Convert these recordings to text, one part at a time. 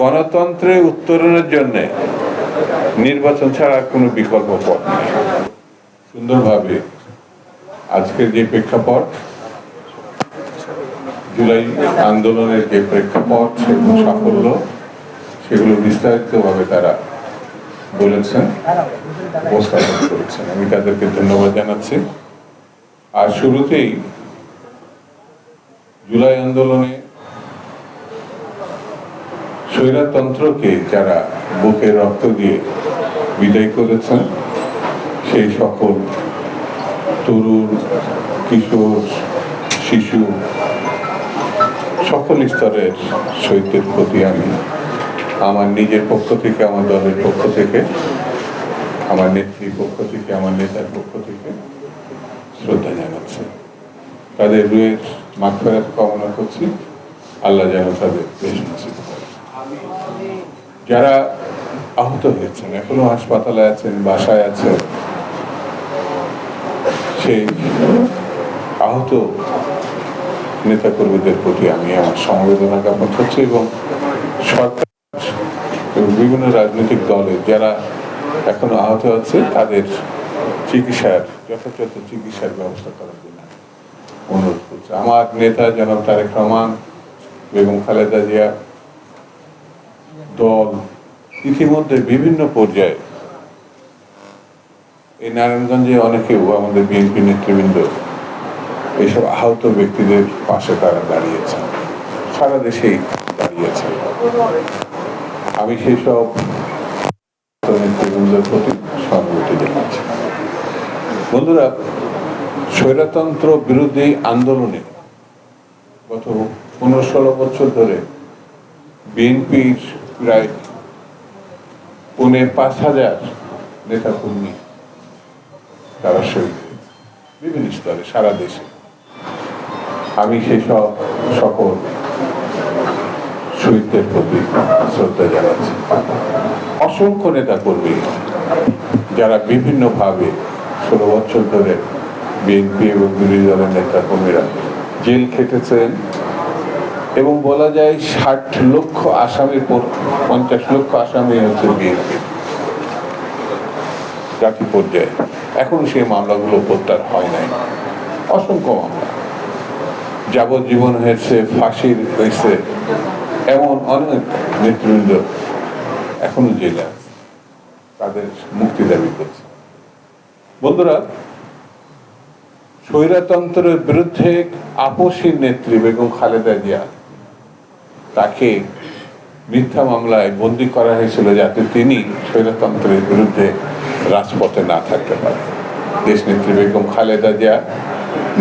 গণতন্ত্রে উত্তরণের জন্য নির্বাচন ছাড়া কোনো বিকল্প পথ নেই। সুন্দরভাবে আজকের যে প্রেক্ষাপট, জুলাই আন্দোলনের যে প্রেক্ষাপট, সেগুলো সাফল্য, সেগুলো বিস্তারিতভাবে তারা বলেছেন, উপস্থাপন করেছেন। আমি তাদেরকে ধন্যবাদ জানাচ্ছি। আর শুরুতেই জুলাই আন্দোলনে স্বৈরতন্ত্রকে যারা বুকে রক্ত দিয়ে বিদায় করেছেন, সেই সকল তরুণ, কিশোর, শিশু, সকল স্তরের শহীদদের প্রতি আমি আমার নিজের পক্ষ থেকে, আমার দলের পক্ষ থেকে, আমার নেত্রীর পক্ষ থেকে, আমার নেতার পক্ষ থেকে শ্রদ্ধা জানাচ্ছি। তাদের রুয়ের মাগফেরাত কামনা করছি। আল্লাহ যেন তাদের বেশ যারা আহত হয়েছেন, এখনও হাসপাতালে আছেন, বাসায় আছেন, সেই আহত নেতাকর্মীদের প্রতি আমি আমার সমবেদনা জ্ঞাপন করছি এবং সরকার বিভিন্ন রাজনৈতিক দলে যারা এখনও আহত আছে, তাদের চিকিৎসার, যথাযথ চিকিৎসার ব্যবস্থা করার জন্য অনুরোধ করছি। আমার নেতা জনাব তারেক রহমান, বেগম খালেদা জিয়া দল ইতিমধ্যে বিভিন্ন পর্যায়ে এই নারায়ণগঞ্জে অনেকেও আমাদের বিএনপি নেতৃবৃন্দ এইসব আহত ব্যক্তিদের পাশে তারা দাঁড়িয়েছেন। সারা দেশেই দাঁড়িয়েছেন। আমি সেই সব নেতৃবৃন্দের প্রতি সহানুভূতি জানাচ্ছি। বন্ধুরা, স্বৈরতন্ত্র বিরোধী আন্দোলনে গত পনেরো ষোলো বছর ধরে বিএনপির প্রায় পৌনে পাঁচ হাজার নেতাকর্মী তারা শহীদ। বিভিন্ন স্তরে, সারা দেশে আমি সেই সব সকল শহীদদের প্রতি শ্রদ্ধা জানাচ্ছি অসংখ্য নেতা কর্মী যারা বিভিন্নভাবে ষোলো বছর ধরে বিএনপি এবং বিরোধী দলের নেতা কর্মীরা জেল খেটেছেন এবং বলা যায় ষাট লক্ষ আসামির পঞ্চাশ লক্ষ আসামি জাতি পর্যায়ে। এখনও সেই মামলাগুলো প্রত্যাহার হয় নাই। অসংখ্য মামলা। যাবজ্জীবন হয়েছে, ফাঁসির হয়েছে, এমন অনেক নেতৃবৃন্দ এখনও জেলে তাদের মুক্তি দাবি করছে। বন্ধুরা, স্বৈরতন্ত্রের বিরুদ্ধে আপসী নেত্রী বেগম খালেদা জিয়া তাকে মিথ্যা মামলায় বন্দি করা হয়েছিল যাতে তিনি স্বৈরতন্ত্রের বিরুদ্ধে রাজপথে না থাকতে পারেন। দেশ নেত্রী বেগম খালেদা জিয়া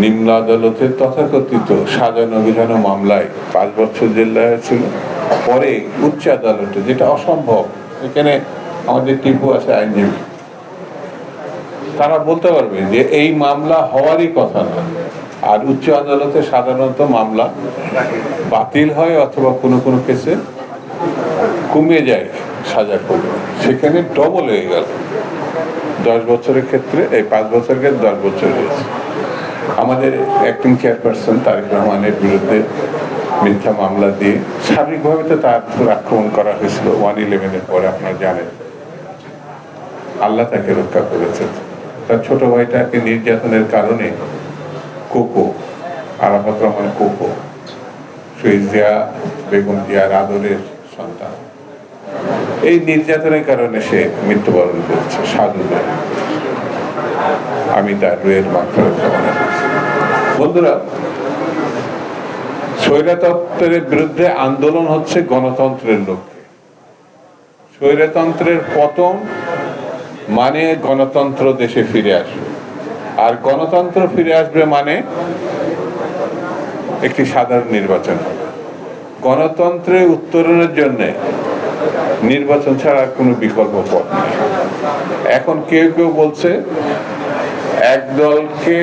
নিম্ন আদালতের তথাকথিত সাজানো অভিযান মামলায় পাঁচ বছর জেল হয়েছিল পরে উচ্চ আদালতে যেটা অসম্ভব, এখানে আমাদের টিপু আছে আইনজীবী। তারা বলতে পারবে যে এই মামলা হওয়ারই কথা না আর উচ্চ আদালতে সাধারণত মামলা বাতিল হয় অথবা কোনো কোনো কেসে কমে যায় সাজা করবে সেখানে ডবল হয়ে গেল। দশ বছরের ক্ষেত্রে, এই পাঁচ বছরের ক্ষেত্রে দশ বছর হয়েছে। আমাদের অ্যাক্টিং চেয়ারপারসন তারেক রহমানের বিরুদ্ধে মিথ্যা মামলা দিয়ে সার্বিকভাবে তো তার উপর আক্রমণ করা হয়েছিল। ওয়ান ইলেভেনের পরে আপনারা জানেন। আল্লাহ তাকে রক্ষা করেছেন। তার ছোট ভাইটাকে নির্যাতনের কারণে কোকো আরাফাত রহমান কোকো। শহীদ জিয়া বেগম জিয়ার আদরের সন্তান। এই নির্যাতনের কারণে সে মৃত্যুবরণ করেছে, সাধু আমি তার রুয়ের মাত্রার কামনা করছি বন্ধুরা, স্বৈরতন্ত্রের বিরুদ্ধে আন্দোলন হচ্ছে গণতন্ত্রের লক্ষ্যে। স্বৈরতন্ত্রের পতন মানে গণতন্ত্র দেশে ফিরে আসবে আর গণতন্ত্র ফিরে আসবে মানে একটি সাধারণ নির্বাচন হবে। গণতন্ত্রে উত্তরণের জন্য নির্বাচন ছাড়া কোনো বিকল্প পথ নেই। এখন কেউ কেউ বলছে, এক দলকে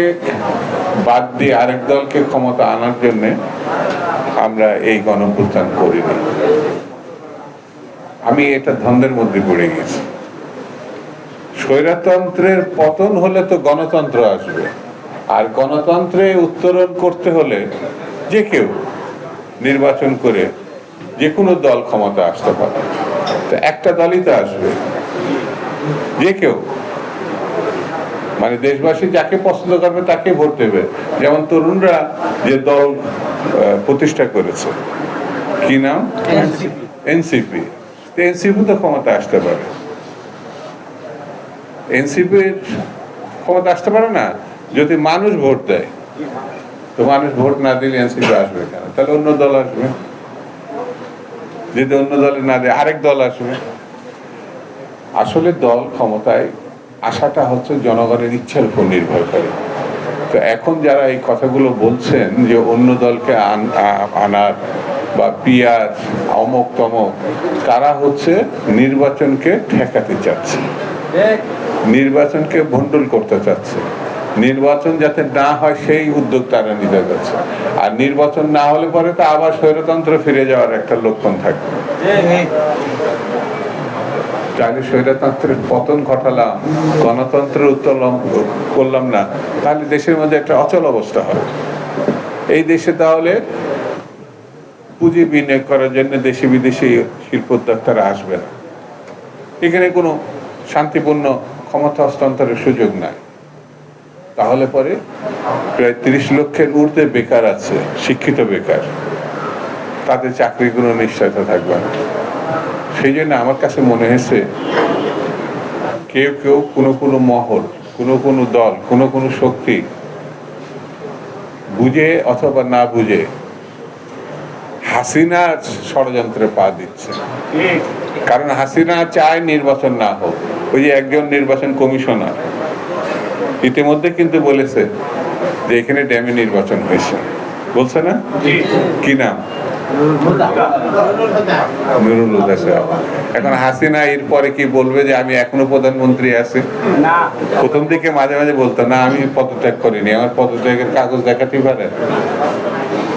বাদ দিয়ে আরেক দলকে ক্ষমতা আনার জন্য আমরা এই গণপ্রত্যান করিনি। আমি এটা ধন্দের মধ্যে পড়ে গেছি স্বৈরতন্ত্রের পতন হলে তো গণতন্ত্র আসবে। আর গণতন্ত্রে উত্তরণ করতে হলে যে কেউ নির্বাচন করে যে কোনো দল ক্ষমতা আসতে পারে। তো একটা দলই তো আসবে। যে কেউ। মানে দেশবাসী যাকে পছন্দ করবে তাকে ভোট দেবে। যেমন তরুণরা যে দল প্রতিষ্ঠা করেছে। কি নাম? এনসিপি। এনসিপি তো ক্ষমতা আসতে পারে। এনসিপির ক্ষমতা আসতে পারে না, যদি মানুষ ভোট দেয়। তো মানুষ ভোট না দিলে এনসিপি আসবে কেন? তাহলে অন্য দল আসবে। যদি অন্য দলে না দেয়, আরেক দল আসবে। আসলে দল ক্ষমতায় আসাটা হচ্ছে জনগণের ইচ্ছার উপর নির্ভর করে। তো এখন যারা এই কথাগুলো বলছেন যে অন্য দলকে আন- আনার বা পিয়ার অমক তমক তারা হচ্ছে নির্বাচনকে ঠেকাতে চাচ্ছে। নির্বাচনকে ভণ্ডুল করতে চাচ্ছে। নির্বাচন যাতে না হয় সেই উদ্যোগ তারা নিতে যাচ্ছে আর নির্বাচন না হলে পরে তো আবার স্বৈরতন্ত্র ফিরে যাওয়ার একটা লক্ষণ থাকবে। তাহলে স্বৈরতন্ত্রের পতন ঘটালাম গণতন্ত্রের উত্তোলন করলাম না, তাহলে দেশের মধ্যে একটা অচল অবস্থা হবে এই দেশে তাহলে পুঁজি বিনিয়োগ করার জন্য দেশি বিদেশি শিল্প উদ্যোক্তারা আসবে না। এখানে কোনো শান্তিপূর্ণ ক্ষমতা হস্তান্তরের সুযোগ নাই। তাহলে পরে প্রায় তিরিশ লক্ষের ঊর্ধ্বে বেকার আছে, শিক্ষিত বেকার। তাদের চাকরির কোনো নিশ্চয়তা থাকবে না। সেই জন্য আমার কাছে মনে হয়েছে, কেউ কেউ কোনো কোনো মহল, কোনো কোনো দল, কোনো কোনো শক্তি বুঝে অথবা না বুঝে হাসিনার ষড়যন্ত্রে পা দিচ্ছে। কারণ হাসিনা চায় নির্বাচন না হোক। ওই যে একজন নির্বাচন কমিশনার ইতিমধ্যে কিন্তু বলেছে যে এখানে ড্যামে নির্বাচন হয়েছে। বলছে না? কি নাম? নুরুল হুদা সাহেব। এখন হাসিনা এরপরে কি বলবে যে আমি এখনও প্রধানমন্ত্রী আছি? প্রথম দিকে মাঝে মাঝে বলতো না আমি পদত্যাগ করিনি আমার পদত্যাগের কাগজ দেখাতে পারে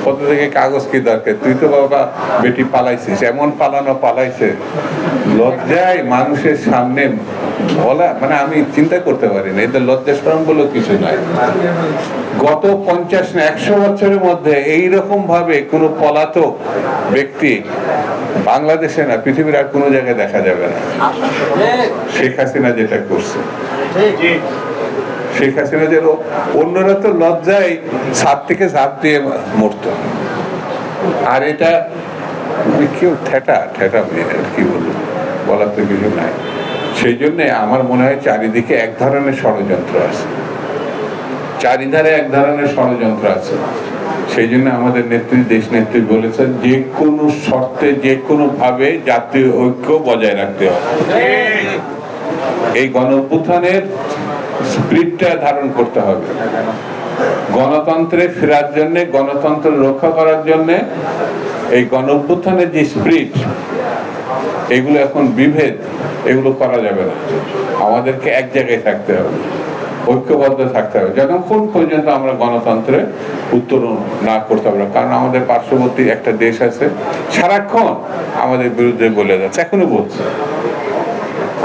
পদত্যাগের কাগজ কি দরকার? তুই তো বাবা বেটি পালাইছিস এমন পালানো পালাইছে। লজ্জায় মানুষের সামনে বলা মানে আমি চিন্তা করতে পারি না, এদের লজ্জা সরম বলে কিছু নাই। গত পঞ্চাশ না একশো বছরের মধ্যে এইরকম ভাবে কোনো পলাতক ব্যক্তি বাংলাদেশে না, পৃথিবীর আর কোনো জায়গায় দেখা যাবে না। শেখ হাসিনা যেটা করছে। শেখ হাসিনা যেন অন্যরা তো লজ্জায় ছাদ থেকে ঝাঁপ দিয়ে মরত। আর এটা মানে কেউ ঠেটা ঠেটা আর কি বলব? বলার তো কিছু নাই। সেই জন্যে আমার মনে হয় চারিদিকে এক ধরনের ষড়যন্ত্র আছে। চারিধারে এক ধরনের ষড়যন্ত্র আছে। সেই জন্য আমাদের নেত্রী, দেশ নেত্রী বলেছেন, যে কোনো শর্তে, যে কোনো ভাবে জাতীয় ঐক্য বজায় রাখতে হবে। এই গণ স্পিরিটটা ধারণ করতে হবে। গণতন্ত্রে ফেরার জন্য, গণতন্ত্র রক্ষা করার জন্য এই গণ যে স্পিরিট এগুলো এখন বিভেদ, এগুলো করা যাবে না। আমাদেরকে এক জায়গায় থাকতে হবে, ঐক্যবদ্ধ থাকতে হবে। যতক্ষণ পর্যন্ত আমরা গণতন্ত্রে উত্তরণ না করতে পারব কারণ আমাদের পার্শ্ববর্তী একটা দেশ আছে, সারাক্ষণ আমাদের বিরুদ্ধে বলে যাচ্ছে, এখনও বলছে।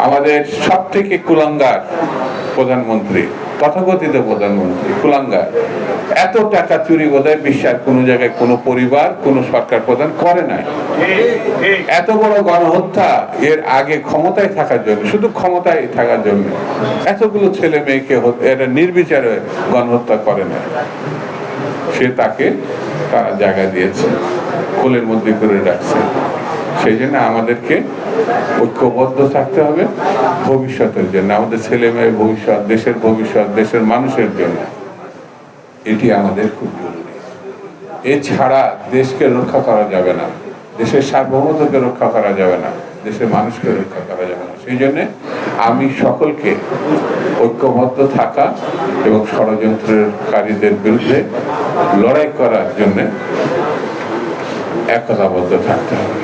আমাদের সব থেকে কুলাঙ্গার প্রধানমন্ত্রী, তথাকথিত প্রধানমন্ত্রী, কুলাঙ্গার। এত টাকা চুরি বোধহয় বিশ্বের কোনো জায়গায় কোনো পরিবার, কোনো সরকার প্রদান করে নাই। এত বড় গণহত্যা এর আগে ক্ষমতায় থাকার জন্য, শুধু ক্ষমতায় থাকার জন্য, এতগুলো ছেলে মেয়েকে এটা নির্বিচারে গণহত্যা করে না সে তাকে তারা জায়গা দিয়েছে, কোলের মধ্যে করে রাখছে। সেই জন্য আমাদেরকে ঐক্যবদ্ধ থাকতে হবে ভবিষ্যতের জন্য, আমাদের ছেলে মেয়ের ভবিষ্যৎ, দেশের ভবিষ্যৎ, দেশের মানুষের জন্য। এটি আমাদের খুব জরুরি। এছাড়া দেশকে রক্ষা করা যাবে না, দেশের সার্বভৌমত্বকে রক্ষা করা যাবে না, দেশের মানুষকে রক্ষা করা যাবে না। সেই জন্যে আমি সকলকে ঐক্যবদ্ধ থাকা এবং ষড়যন্ত্রকারীদের বিরুদ্ধে লড়াই করার জন্যে একতাবদ্ধ থাকতে হবে।